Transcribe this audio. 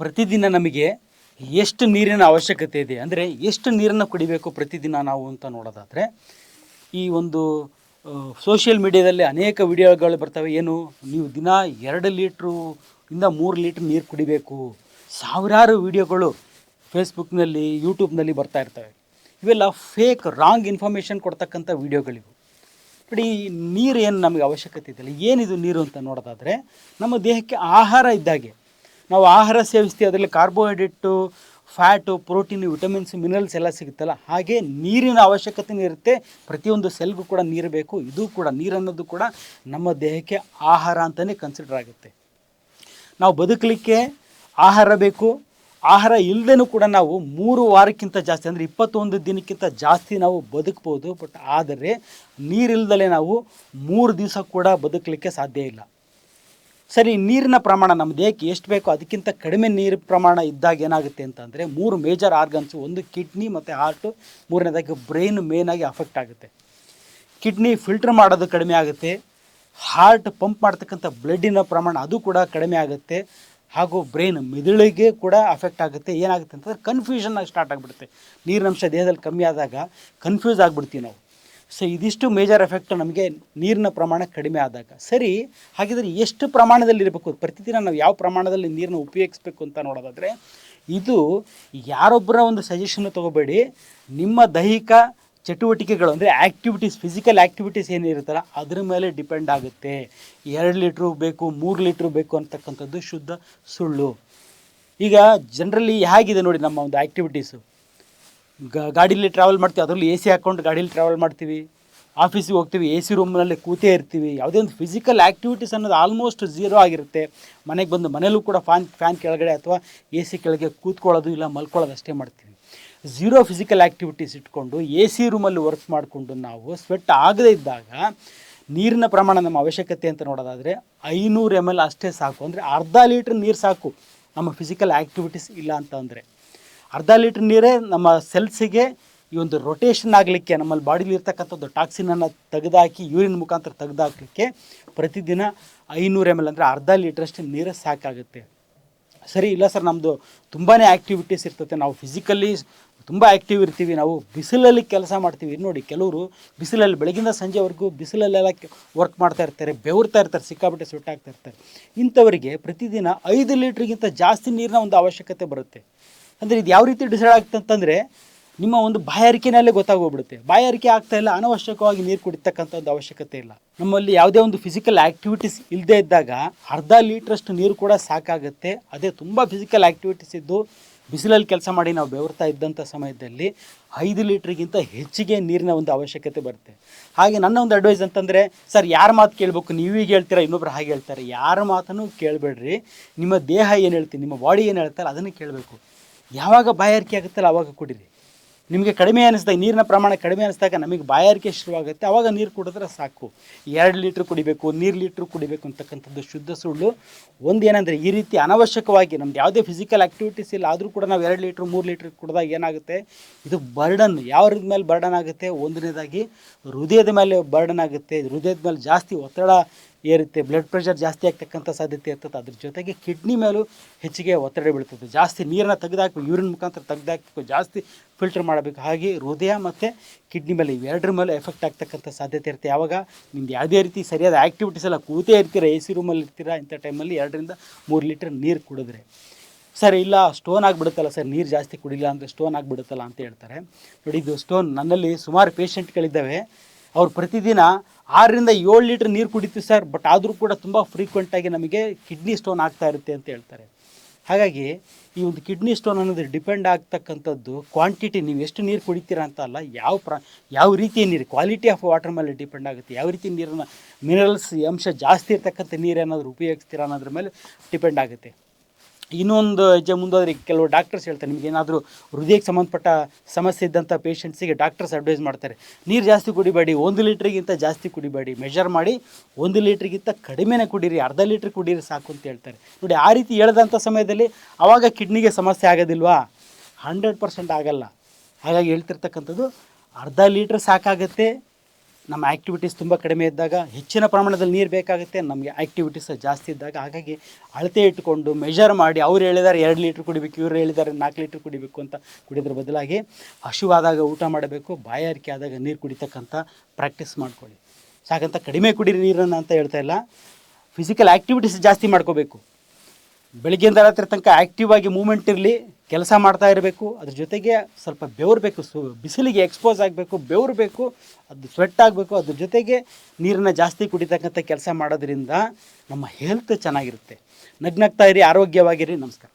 ಪ್ರತಿದಿನ ನಮಗೆ ಎಷ್ಟು ನೀರಿನ ಅವಶ್ಯಕತೆ ಇದೆ? ಅಂದರೆ ಎಷ್ಟು ನೀರನ್ನು ಕುಡಿಬೇಕು ಪ್ರತಿದಿನ ನಾವು ಅಂತ ನೋಡೋದಾದರೆ, ಈ ಒಂದು ಸೋಷಿಯಲ್ ಮೀಡಿಯಾದಲ್ಲಿ ಅನೇಕ ವಿಡಿಯೋಗಳು ಬರ್ತವೆ. ಏನು, ನೀವು ದಿನ ಎರಡು ಲೀಟ್ರು ಇಂದ ಮೂರು ಲೀಟ್ರ್ ನೀರು ಕುಡಿಬೇಕು. ಸಾವಿರಾರು ವಿಡಿಯೋಗಳು ಫೇಸ್ಬುಕ್ನಲ್ಲಿ ಯೂಟ್ಯೂಬ್ನಲ್ಲಿ ಬರ್ತಾ ಇರ್ತವೆ. ಇವೆಲ್ಲ ಫೇಕ್ ರಾಂಗ್ ಇನ್ಫಾರ್ಮೇಷನ್ ಕೊಡ್ತಕ್ಕಂಥ ವಿಡಿಯೋಗಳಿವು. ನೋಡಿ ನೀರು ಏನು ನಮಗೆ ಅವಶ್ಯಕತೆ ಇದೆಯಲ್ಲ? ಏನಿದು ನೀರು ಅಂತ ನೋಡೋದಾದರೆ, ನಮ್ಮ ದೇಹಕ್ಕೆ ಆಹಾರ ಇದ್ದಾಗೆ ನಾವು ಆಹಾರ ಸೇವಿಸ್ತೀವಿ, ಅದರಲ್ಲಿ carbohydrate, fat, protein, vitamins, minerals ಎಲ್ಲ ಸಿಗುತ್ತಲ್ಲ? ಹಾಗೆ ನೀರಿನ ಅವಶ್ಯಕತೆ ಇರುತ್ತೆ. ಪ್ರತಿಯೊಂದು ಸೆಲ್ಗೂ ಕೂಡ ನೀರು ಬೇಕು. ಇದು ಕೂಡ ನೀರು ಅನ್ನೋದು ಕೂಡ ನಮ್ಮ ದೇಹಕ್ಕೆ ಆಹಾರ ಅಂತಲೇ ಕನ್ಸಿಡರ್ ಆಗುತ್ತೆ. ನಾವು ಬದುಕಲಿಕ್ಕೆ ಆಹಾರ ಬೇಕು. ಆಹಾರ ಇಲ್ಲದೇನೂ ಕೂಡ ನಾವು ಮೂರು ವಾರಕ್ಕಿಂತ ಜಾಸ್ತಿ, ಅಂದರೆ ಇಪ್ಪತ್ತೊಂದು ದಿನಕ್ಕಿಂತ ಜಾಸ್ತಿ ನಾವು ಬದುಕ್ಬೋದು. ಬಟ್ ಆದರೆ ನೀರಿಲ್ದಲೇ ನಾವು ಮೂರು ದಿವಸ ಕೂಡ ಬದುಕಲಿಕ್ಕೆ ಸಾಧ್ಯ ಇಲ್ಲ. ಸರಿ, ನೀರಿನ ಪ್ರಮಾಣ ನಮ್ಮ ದೇಹಕ್ಕೆ ಎಷ್ಟು ಬೇಕೋ ಅದಕ್ಕಿಂತ ಕಡಿಮೆ ನೀರು ಪ್ರಮಾಣ ಇದ್ದಾಗ ಏನಾಗುತ್ತೆ ಅಂತಂದರೆ ಮೂರು ಮೇಜರ್ ಆರ್ಗನ್ಸು ಒಂದು ಕಿಡ್ನಿ ಮತ್ತು ಹಾರ್ಟು ಮೂರನೇದಾಗಿ ಬ್ರೈನ್ ಮೇನಾಗಿ ಅಫೆಕ್ಟ್ ಆಗುತ್ತೆ. ಕಿಡ್ನಿ ಫಿಲ್ಟರ್ ಮಾಡೋದು ಕಡಿಮೆ ಆಗುತ್ತೆ. ಹಾರ್ಟ್ ಪಂಪ್ ಮಾಡ್ತಕ್ಕಂಥ ಬ್ಲಡ್ಡಿನ ಪ್ರಮಾಣ ಅದು ಕೂಡ ಕಡಿಮೆ ಆಗುತ್ತೆ. ಹಾಗೂ ಬ್ರೈನ್ ಮೆದುಳಿಗೆ ಕೂಡ ಅಫೆಕ್ಟ್ ಆಗುತ್ತೆ. ಏನಾಗುತ್ತೆ ಅಂತಂದರೆ ಕನ್ಫ್ಯೂಷನ್ ಸ್ಟಾರ್ಟ್ ಆಗಿಬಿಡುತ್ತೆ. ನೀರಿನಂಶ ದೇಹದಲ್ಲಿ ಕಮ್ಮಿ ಆದಾಗ ಕನ್ಫ್ಯೂಸ್ ಆಗಿಬಿಡ್ತೀವಿ ನಾವು. ಸೊ ಇದಿಷ್ಟು ಮೇಜರ್ ಎಫೆಕ್ಟ್ ನಮಗೆ ನೀರಿನ ಪ್ರಮಾಣ ಕಡಿಮೆ ಆದಾಗ. ಸರಿ, ಹಾಗಿದ್ರೆ ಎಷ್ಟು ಪ್ರಮಾಣದಲ್ಲಿ ಇರಬೇಕು? ಪ್ರತಿದಿನ ನಾವು ಯಾವ ಪ್ರಮಾಣದಲ್ಲಿ ನೀರನ್ನ ಉಪಯೋಗಿಸ್ಬೇಕು ಅಂತ ನೋಡೋದಾದರೆ, ಇದು ಯಾರೊಬ್ಬರ ಒಂದು ಸಜೆಷನ್ ತೊಗೋಬೇಡಿ. ನಿಮ್ಮ ದೈಹಿಕ ಚಟುವಟಿಕೆಗಳು, ಅಂದರೆ ಆ್ಯಕ್ಟಿವಿಟೀಸ್ ಫಿಸಿಕಲ್ ಆ್ಯಕ್ಟಿವಿಟೀಸ್ ಏನಿರುತ್ತಲ್ಲ ಅದ್ರ ಮೇಲೆ ಡಿಪೆಂಡ್ ಆಗುತ್ತೆ. ಎರಡು ಲೀಟ್ರು ಬೇಕು, ಮೂರು ಲೀಟ್ರು ಬೇಕು ಅಂತಕ್ಕಂಥದ್ದು ಶುದ್ಧ ಸುಳ್ಳು. ಈಗ ಜನರಲಿ ಹೇಗಿದೆ ನೋಡಿ ನಮ್ಮ ಒಂದು ಆ್ಯಕ್ಟಿವಿಟೀಸು ಗಾಡೀಲಿ ಟ್ರಾವೆಲ್ ಮಾಡ್ತೀವಿ. ಅದರಲ್ಲಿ ಎ ಸಿ ಹಾಕ್ಕೊಂಡು ಗಾಡೀಲಿ ಟ್ರಾವೆಲ್ ಮಾಡ್ತೀವಿ. ಆಫೀಸಿಗೆ ಹೋಗ್ತೀವಿ. ಎ ಸಿ ರೂಮ್ನಲ್ಲಿ ಕೂತೇ ಇರ್ತೀವಿ. ಯಾವುದೇ ಒಂದು ಫಿಸಿಕಲ್ ಆ್ಯಕ್ಟಿವಿಟೀಸ್ ಅನ್ನೋದು ಆಲ್ಮೋಸ್ಟ್ ಝೀರೋ ಆಗಿರುತ್ತೆ. ಮನೆಗೆ ಬಂದು ಮನೇಲೂ ಕೂಡ ಫ್ಯಾನ್ ಫ್ಯಾನ್ ಕೆಳಗಡೆ ಅಥವಾ ಎ ಸಿ ಕೆಳಗೆ ಕೂತ್ಕೊಳ್ಳೋದು ಇಲ್ಲ, ಮಲ್ಕೊಳ್ಳೋದು ಅಷ್ಟೇ ಮಾಡ್ತೀವಿ. ಝೀರೋ ಫಿಸಿಕಲ್ ಆ್ಯಕ್ಟಿವಿಟೀಸ್ ಇಟ್ಕೊಂಡು ಎ ಸಿ ರೂಮಲ್ಲಿ ವರ್ಕ್ ಮಾಡಿಕೊಂಡು ನಾವು ಸ್ವೆಟ್ ಆಗದೇ ಇದ್ದಾಗ ನೀರಿನ ಪ್ರಮಾಣ ನಮ್ಮ ಅವಶ್ಯಕತೆ ಅಂತ ನೋಡೋದಾದರೆ ಐನೂರು ಎಂ ಎಲ್ ಅಷ್ಟೇ ಸಾಕು. ಅಂದರೆ ಅರ್ಧ ಲೀಟ್ರ್ ನೀರು ಸಾಕು. ನಮ್ಮ ಫಿಸಿಕಲ್ ಆ್ಯಕ್ಟಿವಿಟೀಸ್ ಇಲ್ಲ ಅಂತ ಅಂದರೆ. ಅರ್ಧ ಲೀಟ್ರ್ ನೀರೇ ನಮ್ಮ ಸೆಲ್ಸಿಗೆ ಈ ಒಂದು ರೊಟೇಷನ್ ಆಗಲಿಕ್ಕೆ, ನಮ್ಮಲ್ಲಿ ಬಾಡಿಲಿ ಇರ್ತಕ್ಕಂಥದ್ದು ಟಾಕ್ಸಿನನ್ನು ತೆಗೆದಾಕಿ ಯೂರಿನ್ ಮುಖಾಂತರ ತೆಗೆದಾಕಲಿಕ್ಕೆ ಪ್ರತಿದಿನ ಐನೂರು ಎಂ ಎಲ್ ಅಂದರೆ ಅರ್ಧ ಲೀಟ್ರಷ್ಟು ನೀರು ಸಾಕಾಗುತ್ತೆ. ಸರಿ, ಇಲ್ಲ ಸರ್ ನಮ್ಮದು ತುಂಬಾ ಆ್ಯಕ್ಟಿವಿಟೀಸ್ ಇರ್ತದೆ ನಾವು ಫಿಸಿಕಲಿ ತುಂಬ ಆ್ಯಕ್ಟಿವ್ ಇರ್ತೀವಿ. ನಾವು ಬಿಸಿಲಲ್ಲಿ ಕೆಲಸ ಮಾಡ್ತೀವಿ. ನೋಡಿ, ಕೆಲವರು ಬಿಸಿಲಲ್ಲಿ, ಬೆಳಗಿಂದ ಸಂಜೆವರೆಗೂ ಬಿಸಿಲಲ್ಲೆಲ್ಲ ವರ್ಕ್ ಮಾಡ್ತಾ ಇರ್ತಾರೆ, ಬೆವರ್ತಾ ಇರ್ತಾರೆ, ಸಿಕ್ಕಾಪಟ್ಟೆ ಆಗ್ತಾ ಇರ್ತಾರೆ. ಇಂಥವರಿಗೆ ಪ್ರತಿದಿನ ಐದು ಲೀಟ್ರಿಗಿಂತ ಜಾಸ್ತಿ ನೀರಿನ ಒಂದು ಅವಶ್ಯಕತೆ ಬರುತ್ತೆ. ಅಂದರೆ ಇದು ಯಾವ ರೀತಿ ಡಿಸೈಡ್ ಆಗುತ್ತೆ ಅಂತಂದರೆ ನಿಮ್ಮ ಒಂದು ಬಾಯಾರಿಕೆನಲ್ಲೇ ಗೊತ್ತಾಗೋಗ್ಬಿಡುತ್ತೆ. ಬಾಯಾರಿಕೆ ಆಗ್ತಾ ಇಲ್ಲ, ಅನವಶ್ಯಕವಾಗಿ ನೀರು ಕುಡಿತಕ್ಕಂಥ ಒಂದು ಅವಶ್ಯಕತೆ ಇಲ್ಲ. ನಮ್ಮಲ್ಲಿ ಯಾವುದೇ ಒಂದು ಫಿಸಿಕಲ್ ಆ್ಯಕ್ಟಿವಿಟೀಸ್ ಇಲ್ಲದೆ ಇದ್ದಾಗ ಅರ್ಧ ಲೀಟ್ರಷ್ಟು ನೀರು ಕೂಡ ಸಾಕಾಗುತ್ತೆ. ಅದೇ ತುಂಬ ಫಿಸಿಕಲ್ ಆ್ಯಕ್ಟಿವಿಟೀಸ್ ಇದ್ದು ಬಿಸಿಲಲ್ಲಿ ಕೆಲಸ ಮಾಡಿ ನಾವು ಬೆವರ್ತಾ ಇದ್ದಂಥ ಸಮಯದಲ್ಲಿ ಐದು ಲೀಟ್ರಿಗಿಂತ ಹೆಚ್ಚಿಗೆ ನೀರಿನ ಒಂದು ಅವಶ್ಯಕತೆ ಬರುತ್ತೆ. ಹಾಗೆ ನನ್ನ ಒಂದು ಅಡ್ವೈಸ್ ಅಂತಂದರೆ, ಸರ್ ಯಾರ ಮಾತು ಕೇಳಬೇಕು? ನೀವೀಗ ಹೇಳ್ತೀರಾ, ಇನ್ನೊಬ್ರು ಹಾಗೆ ಹೇಳ್ತಾರೆ. ಯಾರ ಮಾತನ್ನು ಕೇಳಬೇಡ್ರಿ. ನಿಮ್ಮ ದೇಹ ಏನು ಹೇಳ್ತೀನಿ ನಿಮ್ಮ ಬಾಡಿ ಏನು ಹೇಳ್ತಾರೆ ಅದನ್ನು ಕೇಳಬೇಕು. ಯಾವಾಗ ಬಾಯಾರಿಕೆ ಆಗುತ್ತಲ್ಲ ಅವಾಗ ಕುಡೀರಿ. ನಿಮಗೆ ಕಡಿಮೆ ಅನಿಸ್ದಾಗ, ನೀರಿನ ಪ್ರಮಾಣ ಕಡಿಮೆ ಅನಿಸಿದಾಗ ನಮಗೆ ಬಾಯಾರಿಕೆ ಶುರುವಾಗುತ್ತೆ. ಅವಾಗ ನೀರು ಕುಡಿದ್ರೆ ಸಾಕು. ಎರಡು ಲೀಟ್ರ್ ಕುಡಿಬೇಕು, ನೀರು ಲೀಟ್ರ್ ಕುಡಿಬೇಕು ಅಂತಕ್ಕಂಥದ್ದು ಶುದ್ಧ ಸುಳ್ಳು. ಒಂದು ಏನಂದರೆ, ಈ ರೀತಿ ಅನವಶ್ಯಕವಾಗಿ ನಮ್ದು ಯಾವುದೇ ಫಿಸಿಕಲ್ ಆ್ಯಕ್ಟಿವಿಟೀಸ್ ಇಲ್ಲ, ಆದರೂ ಕೂಡ ನಾವು ಎರಡು ಲೀಟ್ರ್, ಮೂರು ಲೀಟ್ರ್ ಕುಡಿದಾಗ ಏನಾಗುತ್ತೆ? ಇದು ಬರ್ಡನ್ ಯಾವ ಮೇಲೆ ಬರ್ಡನ್ ಆಗುತ್ತೆ? ಒಂದನೇದಾಗಿ, ಹೃದಯದ ಮೇಲೆ ಬರ್ಡನ್ ಆಗುತ್ತೆ. ಹೃದಯದ ಮೇಲೆ ಜಾಸ್ತಿ ಒತ್ತಡ ಏರುತ್ತೆ ಬ್ಲಡ್ ಪ್ರೆಷರ್ ಜಾಸ್ತಿ ಆಗ್ತಕ್ಕಂಥ ಸಾಧ್ಯತೆ ಇರ್ತದೆ. ಅದ್ರ ಜೊತೆಗೆ ಕಿಡ್ನಿ ಮೇಲೂ ಹೆಚ್ಚಿಗೆ ಒತ್ತಡ ಬೀಳ್ತದೆ. ಜಾಸ್ತಿ ನೀರನ್ನ ತೆಗೆದಾಕಬೇಕು ಯೂರಿನ್ ಮುಖಾಂತರ ತೆಗೆದಾಕಬೇಕು, ಜಾಸ್ತಿ ಫಿಲ್ಟರ್ ಮಾಡಬೇಕು. ಹಾಗೆ ಹೃದಯ ಮತ್ತು ಕಿಡ್ನಿ ಮೇಲೆ ಇವೆರಡರ ಮೇಲೆ ಎಫೆಕ್ಟ್ ಆಗ್ತಕ್ಕಂಥ ಸಾಧ್ಯತೆ ಇರುತ್ತೆ. ಯಾವಾಗ? ನಿಮ್ದು ಯಾವುದೇ ರೀತಿ ಸರಿಯಾದ ಆ್ಯಕ್ಟಿವಿಟೀಸ್ ಎಲ್ಲ ಕೂತೇ ಇರ್ತೀರ ಎ ಸಿ ರೂಮಲ್ಲಿ ಇರ್ತೀರಾ, ಇಂಥ ಟೈಮಲ್ಲಿ ಎರಡರಿಂದ ಮೂರು ಲೀಟ್ರ್ ನೀರು ಕುಡಿದ್ರೆ. ಸರ್, ಇಲ್ಲ ಸ್ಟೋನ್ ಆಗಿಬಿಡುತ್ತಲ್ಲ ಸರ್, ನೀರು ಜಾಸ್ತಿ ಕುಡಿಲ್ಲ ಅಂದರೆ ಸ್ಟೋನ್ ಆಗಿಬಿಡುತ್ತಲ್ಲ ಅಂತ ಹೇಳ್ತಾರೆ. ನೋಡಿ, ಇದು ಸ್ಟೋನ್ ನನ್ನಲ್ಲಿ ಸುಮಾರು ಪೇಷಂಟ್ಗಳಿದ್ದಾವೆ ಅವ್ರು ಪ್ರತಿದಿನ ಆರರಿಂದ ಏಳು ಲೀಟ್ರ್ ನೀರು ಕುಡಿತೀವಿ ಸರ್ ಬಟ್ ಆದರೂ ಕೂಡ ತುಂಬ ಫ್ರೀಕ್ವೆಂಟಾಗಿ ನಮಗೆ ಕಿಡ್ನಿ ಸ್ಟೋನ್ ಆಗ್ತಾ ಇರುತ್ತೆ ಅಂತ ಹೇಳ್ತಾರೆ. ಹಾಗಾಗಿ ಈ ಒಂದು ಕಿಡ್ನಿ ಸ್ಟೋನ್ ಅನ್ನೋದು ಡಿಪೆಂಡ್ ಆಗ್ತಕ್ಕಂಥದ್ದು ಕ್ವಾಂಟಿಟಿ ನೀವು ಎಷ್ಟು ನೀರು ಕುಡಿತೀರಾ ಅಂತ ಅಲ್ಲ, ಯಾವ ಪ್ರ, ಯಾವ ರೀತಿಯ ನೀರು ಕ್ವಾಲಿಟಿ ಆಫ್ ವಾಟರ್ ಮೇಲೆ ಡಿಪೆಂಡ್ ಆಗುತ್ತೆ, ಯಾವ ರೀತಿ ನೀರನ್ನು ಮಿನರಲ್ಸ್ ಅಂಶ ಜಾಸ್ತಿ ಇರ್ತಕ್ಕಂಥ ನೀರು ಏನಾದರೂ ಉಪಯೋಗಿಸ್ತೀರಾ ಅನ್ನೋದ್ರ ಮೇಲೆ ಡಿಪೆಂಡ್ ಆಗುತ್ತೆ. ಇನ್ನೊಂದು ಹೆಜ್ಜೆ ಮುಂದೋದ್ರೆ ಕೆಲವು ಡಾಕ್ಟರ್ಸ್ ಹೇಳ್ತಾರೆ, ನಿಮ್ಗೆ ಏನಾದರೂ ಹೃದಯಕ್ಕೆ ಸಂಬಂಧಪಟ್ಟ ಸಮಸ್ಯೆ ಇದ್ದಂಥ ಪೇಷಂಟ್ಸಿಗೆ ಡಾಕ್ಟರ್ಸ್ ಅಡ್ವೈಸ್ ಮಾಡ್ತಾರೆ. ನೀರು ಜಾಸ್ತಿ ಕುಡಿಬೇಡಿ, ಒಂದು ಲೀಟ್ರಿಗಿಂತ ಜಾಸ್ತಿ ಕುಡಿಬೇಡಿ ಮೆಷರ್ ಮಾಡಿ ಒಂದು ಲೀಟ್ರಿಗಿಂತ ಕಡಿಮೆನೇ ಕುಡೀರಿ, ಅರ್ಧ ಲೀಟ್ರ್ ಕುಡೀರಿ ಸಾಕು ಅಂತ ಹೇಳ್ತಾರೆ. ನೋಡಿ, ಆ ರೀತಿ ಹೇಳ್ದಂಥ ಸಮಯದಲ್ಲಿ ಆವಾಗ ಕಿಡ್ನಿಗೆ ಸಮಸ್ಯೆ ಆಗೋದಿಲ್ವಾ? ಹಂಡ್ರೆಡ್ ಪರ್ಸೆಂಟ್ ಆಗಲ್ಲ. ಹಾಗಾಗಿ ಹೇಳ್ತಿರ್ತಕ್ಕಂಥದ್ದು ಅರ್ಧ ಲೀಟ್ರ್ ಸಾಕಾಗುತ್ತೆ. ನಮ್ಮ ಆ್ಯಕ್ಟಿವಿಟೀಸ್ ತುಂಬ ಕಡಿಮೆ ಇದ್ದಾಗ ಹೆಚ್ಚಿನ ಪ್ರಮಾಣದಲ್ಲಿ ನೀರು ಬೇಕಾಗುತ್ತೆ, ನಮಗೆ ಆ್ಯಕ್ಟಿವಿಟೀಸ್ ಜಾಸ್ತಿ ಇದ್ದಾಗ ಹಾಗಾಗಿ ಅಳತೆ ಇಟ್ಟುಕೊಂಡು ಮೆಷರ್ ಮಾಡಿ ಅವ್ರು ಹೇಳಿದ್ದಾರೆ ಎರಡು ಲೀಟ್ರ್ ಕುಡಿಬೇಕು, ಇವ್ರು ಹೇಳಿದ್ದಾರೆ ನಾಲ್ಕು ಲೀಟ್ರ್ ಕುಡಿಬೇಕು ಅಂತ ಕುಡಿದ್ರ ಬದಲಾಗಿ ಹಸುವಾದಾಗ ಊಟ ಮಾಡಬೇಕು, ಬಾಯಾರಿಕೆ ಆದಾಗ ನೀರು ಕುಡಿತಕ್ಕಂಥ ಪ್ರಾಕ್ಟೀಸ್ ಮಾಡ್ಕೊಳ್ಳಿ. ಸಾಕಂತ ಕಡಿಮೆ ಕುಡೀರಿ ನೀರನ್ನು ಅಂತ ಹೇಳ್ತಾ ಇಲ್ಲ. ಫಿಸಿಕಲ್ ಆ್ಯಕ್ಟಿವಿಟೀಸ್ ಜಾಸ್ತಿ ಮಾಡ್ಕೋಬೇಕು. ಬೆಳಗ್ಗೆಯಿಂದ ರಾತ್ರಿ ತನಕ ಆ್ಯಕ್ಟಿವ್ ಆಗಿ ಮೂಮೆಂಟ್ ಇರಲಿ. ಕೆಲಸ ಮಾಡ್ತಾ ಇರಬೇಕು, ಅದ್ರ ಜೊತೆಗೆ ಸ್ವಲ್ಪ ಬೆವರಬೇಕು ಸು, ಬಿಸಿಲಿಗೆ ಎಕ್ಸ್ಪೋಸ್ ಆಗಬೇಕು ಬೆವರಬೇಕು ಅದು ಸ್ವೆಟ್ ಆಗಬೇಕು, ಅದ್ರ ಜೊತೆಗೆ ನೀರನ್ನು ಜಾಸ್ತಿ ಕುಡಿತಕ್ಕಂಥ ಕೆಲಸ ಮಾಡೋದ್ರಿಂದ ನಮ್ಮ ಹೆಲ್ತ್ ಚೆನ್ನಾಗಿರುತ್ತೆ. ನಗ್ನಗ್ತಾ ಇರಿ, ಆರೋಗ್ಯವಾಗಿರಿ, ನಮಸ್ಕಾರ.